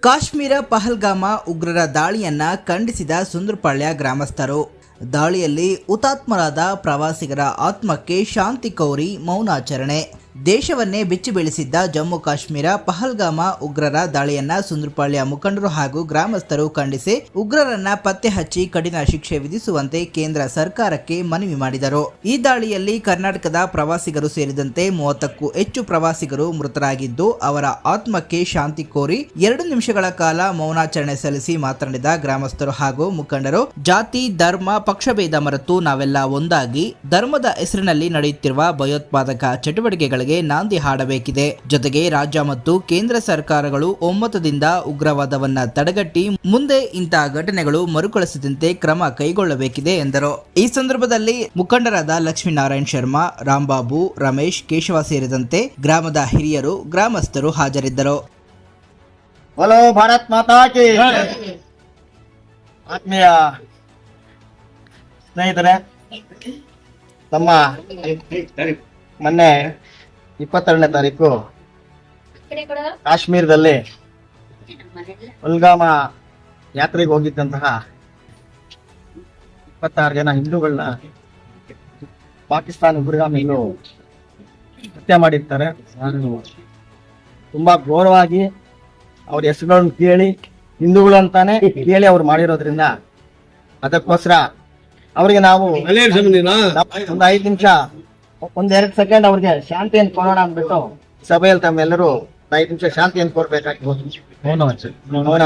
ಕಾಶ್ಮೀರ ಪಹಲ್ಗಾಮ ಉಗ್ರರ ದಾಳಿಯನ್ನ ಖಂಡಿಸಿದ ಸುಂದರಪಾಳ್ಯ ಗ್ರಾಮಸ್ಥರು. ದಾಳಿಯಲ್ಲಿ ಹುತಾತ್ಮರಾದ ಪ್ರವಾಸಿಗರ ಆತ್ಮಕ್ಕೆ ಶಾಂತಿ ಕೋರಿ ಮೌನಾಚರಣೆ. ದೇಶವನ್ನೇ ಬಿಚ್ಚಿ ಬೆಳೆಸಿದ್ದ ಜಮ್ಮು ಕಾಶ್ಮೀರ, ಪಹಲ್ಗಾಮ ಉಗ್ರರ ದಾಳಿಯನ್ನ ಸುಂದ್ರಪಾಳ್ಯ ಮುಖಂಡರು ಹಾಗೂ ಗ್ರಾಮಸ್ಥರು ಖಂಡಿಸಿ ಉಗ್ರರನ್ನ ಪತ್ತೆ ಹಚ್ಚಿ ಕಠಿಣ ಶಿಕ್ಷೆ ವಿಧಿಸುವಂತೆ ಕೇಂದ್ರ ಸರ್ಕಾರಕ್ಕೆ ಮನವಿ ಮಾಡಿದರು. ಈ ದಾಳಿಯಲ್ಲಿ ಕರ್ನಾಟಕದ ಪ್ರವಾಸಿಗರು ಸೇರಿದಂತೆ ಮೂವತ್ತಕ್ಕೂ ಹೆಚ್ಚು ಪ್ರವಾಸಿಗರು ಮೃತರಾಗಿದ್ದು, ಅವರ ಆತ್ಮಕ್ಕೆ ಶಾಂತಿ ಕೋರಿ ಎರಡು ನಿಮಿಷಗಳ ಕಾಲ ಮೌನಾಚರಣೆ ಸಲ್ಲಿಸಿ ಮಾತನಾಡಿದ ಗ್ರಾಮಸ್ಥರು ಹಾಗೂ ಮುಖಂಡರು, ಜಾತಿ, ಧರ್ಮ, ಪಕ್ಷಭೇದ ಮರೆತು ನಾವೆಲ್ಲ ಒಂದಾಗಿ, ಧರ್ಮದ ಹೆಸರಿನಲ್ಲಿ ನಡೆಯುತ್ತಿರುವ ಭಯೋತ್ಪಾದಕ ಚಟುವಟಿಕೆಗಳಿಗೆ ಜೊತೆಗೆ ನಾಂದಿ ಹಾಡಬೇಕಿದೆ. ಜೊತೆಗೆ ರಾಜ್ಯ ಮತ್ತು ಕೇಂದ್ರ ಸರ್ಕಾರಗಳು ಒಮ್ಮತದಿಂದ ಉಗ್ರವಾದವನ್ನ ತಡೆಗಟ್ಟಿ ಮುಂದೆ ಇಂತಹ ಘಟನೆಗಳು ಮರುಕಳಿಸದಂತೆ ಕ್ರಮ ಕೈಗೊಳ್ಳಬೇಕಿದೆ ಎಂದರು. ಈ ಸಂದರ್ಭದಲ್ಲಿ ಮುಖಂಡರಾದ ಲಕ್ಷ್ಮೀನಾರಾಯಣ್ ಶರ್ಮಾ ರಾಂಬಾಬು ರಮೇಶ್ ಕೇಶವ ಸೇರಿದಂತೆ ಗ್ರಾಮದ ಹಿರಿಯರು ಗ್ರಾಮಸ್ಥರು ಹಾಜರಿದ್ದರು. ಭಾರತ್ ಮಾತಾ ಆತ್ಮೀಯ ಸ್ನೇಹಿತರೆ ತಮ್ಮ ಮೊನ್ನೆ ಇಪ್ಪತ್ತೆರಡನೇ ತಾರೀಕು ಕಾಶ್ಮೀರದಲ್ಲಿ ಉಲ್ಗಾಮ ಯಾತ್ರೆಗೆ ಹೋಗಿದ್ದಂತಹ ಇಪ್ಪತ್ತಾರು ಜನ ಹಿಂದೂಗಳನ್ನ ಪಾಕಿಸ್ತಾನ ಉಗ್ರಗಾಮಿಗಳು ಹತ್ಯೆ ಮಾಡಿರ್ತಾರೆ. ತುಂಬಾ ಘೋರವಾಗಿ ಅವ್ರ ಹೆಸರುಗಳನ್ನು ಕೇಳಿ ಹಿಂದೂಗಳು ಅಂತಾನೆ ಕೇಳಿ ಅವ್ರು ಮಾಡಿರೋದ್ರಿಂದ ಅದಕ್ಕೋಸ್ಕರ ಅವರಿಗೆ ನಾವು ಒಂದು ಐದು ನಿಮಿಷ ಒಂದ್ ಎರಡ್ ಸೆಕೆಂಡ್ ಅವ್ರಿಗೆ ಶಾಂತಿಯನ್ನು ಕೊಡೋಣ ಅಂದ್ಬಿಟ್ಟು ಸಭೆಯಲ್ಲಿ ತಮ್ಮೆಲ್ಲರೂ ಐದು ನಿಮಿಷ ಶಾಂತಿಯನ್ನು ಕೊಡ್ಬೇಕಾಗಿ ಮೌನ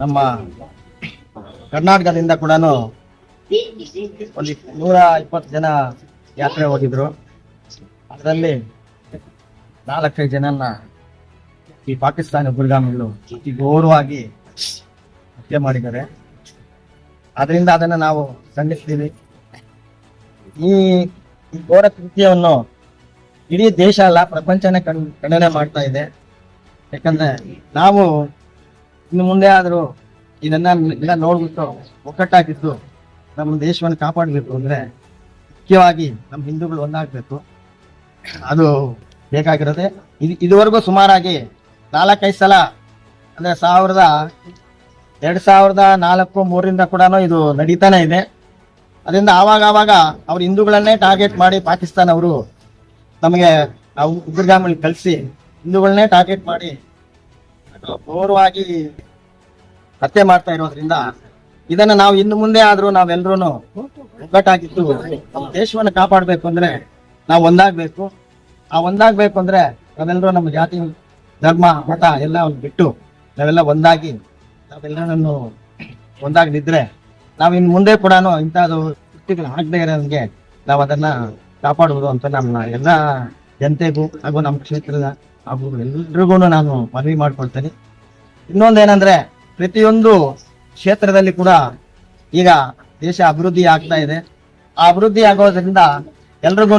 ನಮ್ಮ ಕರ್ನಾಟಕದಿಂದ ಕೂಡ ಒಂದು ನೂರ ಇಪ್ಪತ್ತು ಜನ ಯಾತ್ರೆ ಹೋಗಿದ್ರು. ಅದರಲ್ಲಿ ನಾಲ್ಕೈದು ಜನನ್ನ ಈ ಪಾಕಿಸ್ತಾನ ಗುರುಗಾಮಿಗಳು ಅತಿ ಘೋರವಾಗಿ ಹತ್ಯೆ ಮಾಡಿದ್ದಾರೆ. ಅದರಿಂದ ಅದನ್ನ ನಾವು ಖಂಡಿಸ್ತೀವಿ. ಈ ಘೋರ ಕೃತ್ಯವನ್ನು ಇಡೀ ದೇಶ ಅಲ್ಲ, ಪ್ರಪಂಚನೇ ಕಣ್ ಖಂಡನೆ ಮಾಡ್ತಾ ಇದೆ. ಯಾಕಂದ್ರೆ ನಾವು ಇನ್ನು ಮುಂದೆ ಆದರೂ ಇದನ್ನ ಎಲ್ಲ ನೋಡ್ಬಿಟ್ಟು ಒಕ್ಕಟ್ಟಾಗಿದ್ದು ನಮ್ಮ ದೇಶವನ್ನು ಕಾಪಾಡಬೇಕು ಅಂದ್ರೆ ಮುಖ್ಯವಾಗಿ ನಮ್ಮ ಹಿಂದೂಗಳು ಒಂದಾಗಬೇಕು. ಅದು ಬೇಕಾಗಿರೋದೆ. ಇದು ಇದುವರೆಗೂ ಸುಮಾರಾಗಿ ನಾಲ್ಕೈದು ಸಲ, ಅಂದ್ರೆ ಸಾವಿರದ ಎರಡು ಸಾವಿರದ ನಾಲ್ಕು ಮೂರರಿಂದ ಕೂಡ ಇದು ನಡೀತಾನೆ ಇದೆ. ಅದರಿಂದ ಆವಾಗ ಆವಾಗ ಅವ್ರ ಹಿಂದೂಗಳನ್ನೇ ಟಾರ್ಗೆಟ್ ಮಾಡಿ ಪಾಕಿಸ್ತಾನ ಅವರು ನಮಗೆ ನಾವು ಉಗ್ರಗಾಮಿಗಳು ಕಳಿಸಿ ಹಿಂದೂಗಳನ್ನೇ ಟಾರ್ಗೆಟ್ ಮಾಡಿ ಘೋರವಾಗಿ ಹತ್ಯೆ ಮಾಡ್ತಾ ಇರೋದ್ರಿಂದ ಇದನ್ನ ನಾವು ಇನ್ನು ಮುಂದೆ ಆದ್ರೂ ನಾವೆಲ್ಲರೂ ಒಗ್ಗಟ್ಟಾಗಿದ್ದು ನಮ್ಮ ದೇಶವನ್ನು ಕಾಪಾಡಬೇಕು ಅಂದ್ರೆ ನಾವು ಒಂದಾಗ್ಬೇಕು. ಆ ಒಂದಾಗ್ಬೇಕು ಅಂದ್ರೆ ನಾವೆಲ್ಲರೂ ನಮ್ಮ ಜಾತಿ, ಧರ್ಮ, ಮತ ಎಲ್ಲ ಬಿಟ್ಟು ನಾವೆಲ್ಲ ಒಂದಾಗಿ ನಾವೆಲ್ಲರನ್ನು ಒಂದಾಗಿ ನಿದ್ರೆ ನಾವು ಇನ್ನು ಮುಂದೆ ಕೂಡ ಇಂಥದ್ದು ಕೃತ್ಯಗಳು ಆಗದೆ ಇರೋಂಗೆ ನಾವು ಅದನ್ನ ಕಾಪಾಡುವುದು ಅಂತ ನಮ್ಮ ಎಲ್ಲ ಜನತೆಗೂ ಹಾಗೂ ನಮ್ಮ ಕ್ಷೇತ್ರದ ಎಲ್ರಿಗೂ ನಾನು ಮನವಿ ಮಾಡ್ಕೊಳ್ತೇನೆ. ಇನ್ನೊಂದೇನಂದ್ರೆ, ಪ್ರತಿಯೊಂದು ಕ್ಷೇತ್ರದಲ್ಲಿ ಕೂಡ ಈಗ ದೇಶ ಅಭಿವೃದ್ಧಿ ಆಗ್ತಾ ಇದೆ. ಆ ಅಭಿವೃದ್ಧಿ ಆಗೋದ್ರಿಂದ ಎಲ್ರಿಗೂ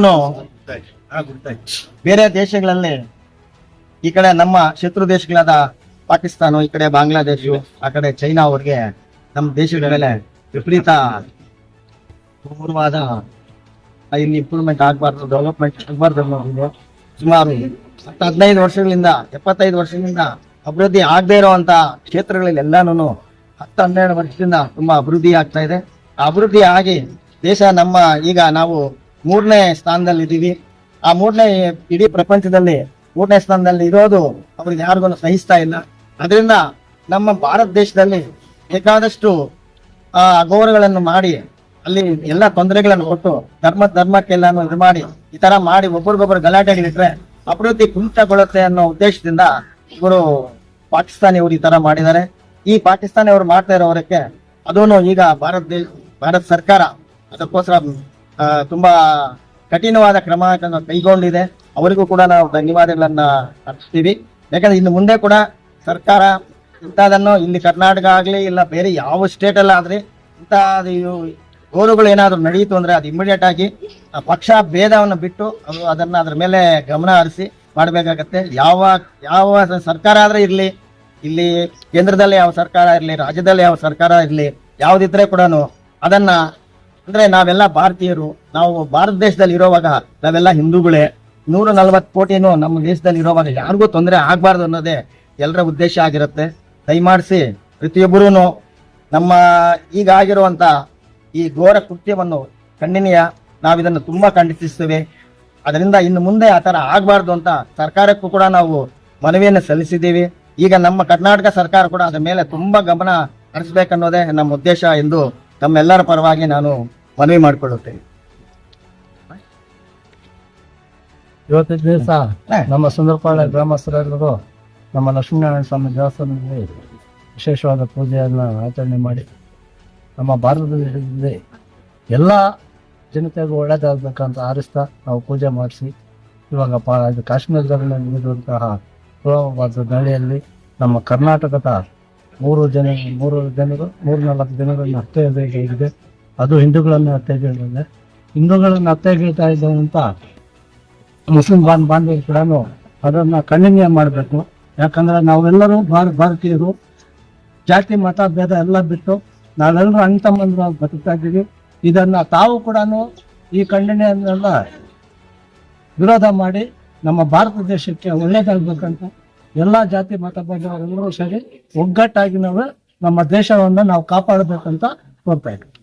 ಬೇರೆ ದೇಶಗಳಲ್ಲಿ ಈ ಕಡೆ ನಮ್ಮ ಶತ್ರು ದೇಶಗಳಾದ ಪಾಕಿಸ್ತಾನ, ಈ ಕಡೆ ಬಾಂಗ್ಲಾದೇಶ, ಆ ಕಡೆ ಚೈನಾ ಅವ್ರಿಗೆ ನಮ್ಮ ದೇಶಗಳ ಮೇಲೆ ವಿಪರೀತ ಪೂರ್ವವಾದ ಇಲ್ಲಿ ಇಂಪ್ರೂವ್ಮೆಂಟ್ ಆಗಬಾರ್ದು ಡೆವಲಪ್ಮೆಂಟ್ ಆಗಬಾರ್ದು ಅನ್ನೋದು ಸುಮಾರು ಹತ್ತು ಹದಿನೈದು ವರ್ಷಗಳಿಂದ, ಎಪ್ಪತ್ತೈದು ವರ್ಷಗಳಿಂದ ಅಭಿವೃದ್ಧಿ ಆಗದೆ ಇರುವಂತ ಕ್ಷೇತ್ರಗಳಲ್ಲಿ ಎಲ್ಲಾನು ಹತ್ತು, ಹನ್ನೆರಡು ವರ್ಷದಿಂದ ತುಂಬಾ ಅಭಿವೃದ್ಧಿ ಆಗ್ತಾ ಇದೆ. ಅಭಿವೃದ್ಧಿ ಆಗಿ ದೇಶ ನಮ್ಮ ಈಗ ನಾವು ಮೂರನೇ ಸ್ಥಾನದಲ್ಲಿ ಇದ್ದೀವಿ ಆ ಮೂರನೇ ಇಡೀ ಪ್ರಪಂಚದಲ್ಲಿ ಮೂರನೇ ಸ್ಥಾನದಲ್ಲಿ ಇರೋದು ಅವ್ರಿಗೆ ಯಾರಿಗೂ ಸಹಿಸ್ತಾ ಇಲ್ಲ. ಅದರಿಂದ ನಮ್ಮ ಭಾರತ ದೇಶದಲ್ಲಿ ಬೇಕಾದಷ್ಟು, ಆ ಅಗೌರವಗಳನ್ನು ಮಾಡಿ, ಅಲ್ಲಿ ಎಲ್ಲ ತೊಂದರೆಗಳನ್ನು ಕೊಟ್ಟು ಧರ್ಮ, ಧರ್ಮಕ್ಕೆಲ್ಲಾನು ಇದು ಮಾಡಿ, ಈ ತರ ಮಾಡಿ ಒಬ್ಬರಿಗೊಬ್ಬರು ಗಲಾಟೆಗಳಿಟ್ರೆ ಅಭಿವೃದ್ಧಿ ಕುಂಠಗೊಳ್ಳುತ್ತೆ ಅನ್ನೋ ಉದ್ದೇಶದಿಂದ ಇವರು ಪಾಕಿಸ್ತಾನಿಯವರು ಈ ತರ ಮಾಡಿದ್ದಾರೆ. ಈ ಪಾಕಿಸ್ತಾನಿಯವರು ಮಾಡ್ತಾ ಇರೋವರಕ್ಕೆ ಅದೂ ಈಗ ಭಾರತ ದೇಶ, ಭಾರತ ಸರ್ಕಾರ ಅದಕ್ಕೋಸ್ಕರ ತುಂಬಾ ಕಠಿಣವಾದ ಕ್ರಮ ಕೈಗೊಂಡಿದೆ. ಅವರಿಗೂ ಕೂಡ ನಾವು ಧನ್ಯವಾದಗಳನ್ನ ಅರ್ಪಿಸ್ತೀವಿ. ಯಾಕಂದ್ರೆ ಇನ್ನು ಮುಂದೆ ಕೂಡ ಸರ್ಕಾರ ಇಂಥದನ್ನು ಇಲ್ಲಿ ಕರ್ನಾಟಕ ಆಗ್ಲಿ ಇಲ್ಲ ಬೇರೆ ಯಾವ ಸ್ಟೇಟ್ ಅಲ್ಲಾದ್ರೆ ಇಂಥ ಗೋರುಗಳು ಏನಾದರೂ ನಡೆಯಿತು ಅಂದರೆ ಅದು ಇಮಿಡಿಯೇಟ್ ಆಗಿ ಆ ಪಕ್ಷ ಭೇದವನ್ನು ಬಿಟ್ಟು ಅದು ಅದನ್ನು ಅದ್ರ ಮೇಲೆ ಗಮನ ಹರಿಸಿ ಮಾಡಬೇಕಾಗತ್ತೆ. ಯಾವ ಯಾವ ಸರ್ಕಾರ ಆದರೆ ಇರಲಿ, ಇಲ್ಲಿ ಕೇಂದ್ರದಲ್ಲಿ ಯಾವ ಸರ್ಕಾರ ಇರಲಿ, ರಾಜ್ಯದಲ್ಲಿ ಯಾವ ಸರ್ಕಾರ ಇರಲಿ, ಯಾವುದಿದ್ರೆ ಕೂಡ ಅದನ್ನು ಅಂದರೆ ನಾವೆಲ್ಲ ಭಾರತೀಯರು, ನಾವು ಭಾರತ ದೇಶದಲ್ಲಿ ಇರೋವಾಗ ನಾವೆಲ್ಲ ಹಿಂದೂಗಳೇ. ನೂರ ನಲವತ್ತು ಕೋಟಿನೂ ನಮ್ಮ ದೇಶದಲ್ಲಿ ಇರೋವಾಗ ಯಾರಿಗೂ ತೊಂದರೆ ಆಗಬಾರ್ದು ಅನ್ನೋದೇ ಎಲ್ಲರ ಉದ್ದೇಶ ಆಗಿರುತ್ತೆ. ದಯಮಾಡಿಸಿ ಪ್ರತಿಯೊಬ್ಬರೂ ನಮ್ಮ ಈಗ ಆಗಿರುವಂತ ಈ ಘೋರ ಕೃತ್ಯವನ್ನು ಖಂಡನೀಯ ನಾವಿದನ್ನು ತುಂಬಾ ಖಂಡಿಸುತ್ತೇವೆ. ಅದರಿಂದ ಇನ್ನು ಮುಂದೆ ಆ ಥರ ಆಗಬಾರ್ದು ಅಂತ ಸರ್ಕಾರಕ್ಕೂ ಕೂಡ ನಾವು ಮನವಿಯನ್ನು ಸಲ್ಲಿಸಿದ್ದೀವಿ. ಈಗ ನಮ್ಮ ಕರ್ನಾಟಕ ಸರ್ಕಾರ ಕೂಡ ಅದರ ಮೇಲೆ ತುಂಬಾ ಗಮನ ಹರಿಸಬೇಕನ್ನೋದೇ ನಮ್ಮ ಉದ್ದೇಶ ಎಂದು ತಮ್ಮೆಲ್ಲರ ಪರವಾಗಿ ನಾನು ಮನವಿ ಮಾಡಿಕೊಳ್ಳುತ್ತೇನೆ. ಇವತ್ತಿನ ದಿವಸ ನಮ್ಮ ಸುಂದರಪಾಳ್ಯ ಗ್ರಾಮಸ್ಥರೆಲ್ಲರೂ ನಮ್ಮ ಲಕ್ಷ್ಮೀನಾರಾಯಣ ಸ್ವಾಮಿ ದೇವಸ್ಥಾನದಲ್ಲಿ ವಿಶೇಷವಾದ ಪೂಜೆಯನ್ನು ಆಚರಣೆ ಮಾಡಿ. ನಮ್ಮ ಭಾರತ ದೇಶದಲ್ಲಿ ಎಲ್ಲ ಜನತೆಗೂ ಒಳ್ಳೇದಾಗಬೇಕಂತ ಆರಿಸ್ತಾ ನಾವು ಪೂಜೆ ಮಾಡಿಸಿ, ಇವಾಗ ಇದು ಕಾಶ್ಮೀರದಲ್ಲಿ ನೀಡಿರುವಂತಹ ಪುಲವಾದ ದಳಿಯಲ್ಲಿ ನಮ್ಮ ಕರ್ನಾಟಕದ ಮೂರು ಜನ, ಮೂರು ಜನರು ಮೂರು ನಾಲ್ಕು ಜನರನ್ನು ಇದೆ ಅದು ಹಿಂದೂಗಳನ್ನು ಹತ್ಯೆಗೈದಿದೆ ಹಿಂದೂಗಳನ್ನು ಹತ್ಯೆಗೈತಾ ಇದ್ದಂತ ಮುಸ್ಲಿಂ ಬಾನ್ ಬಾಂಧವ್ಯ ಕೂಡ ಅದನ್ನ ಕಣ್ಣಿನ್ಯ ಮಾಡಬೇಕು. ಯಾಕಂದ್ರೆ ನಾವೆಲ್ಲರೂ ಭಾರ ಭಾರತೀಯರು ಜಾತಿ, ಮತ, ಭೇದ ಎಲ್ಲ ಬಿಟ್ಟು ನಾವೆಲ್ಲರೂ ಅಣ್ಣ ತಮ್ಮಂದ್ರು ಬದುಕ್ತಾ ಇದ್ದೀವಿ ಇದನ್ನ ತಾವು ಕೂಡ ಈ ಖಂಡನೆಯನ್ನೆಲ್ಲ ವಿರೋಧ ಮಾಡಿ ನಮ್ಮ ಭಾರತ ದೇಶಕ್ಕೆ ಒಳ್ಳೇದಾಗ್ಬೇಕಂತ ಎಲ್ಲ ಜಾತಿ ಮತ ಬಂದವರೆಲ್ಲರೂ ಸೇರಿ ಒಗ್ಗಟ್ಟಾಗಿ ನಾವು ನಮ್ಮ ದೇಶವನ್ನು ನಾವು ಕಾಪಾಡಬೇಕಂತ ಕೋರ್ತಾ ಇದ್ದೀವಿ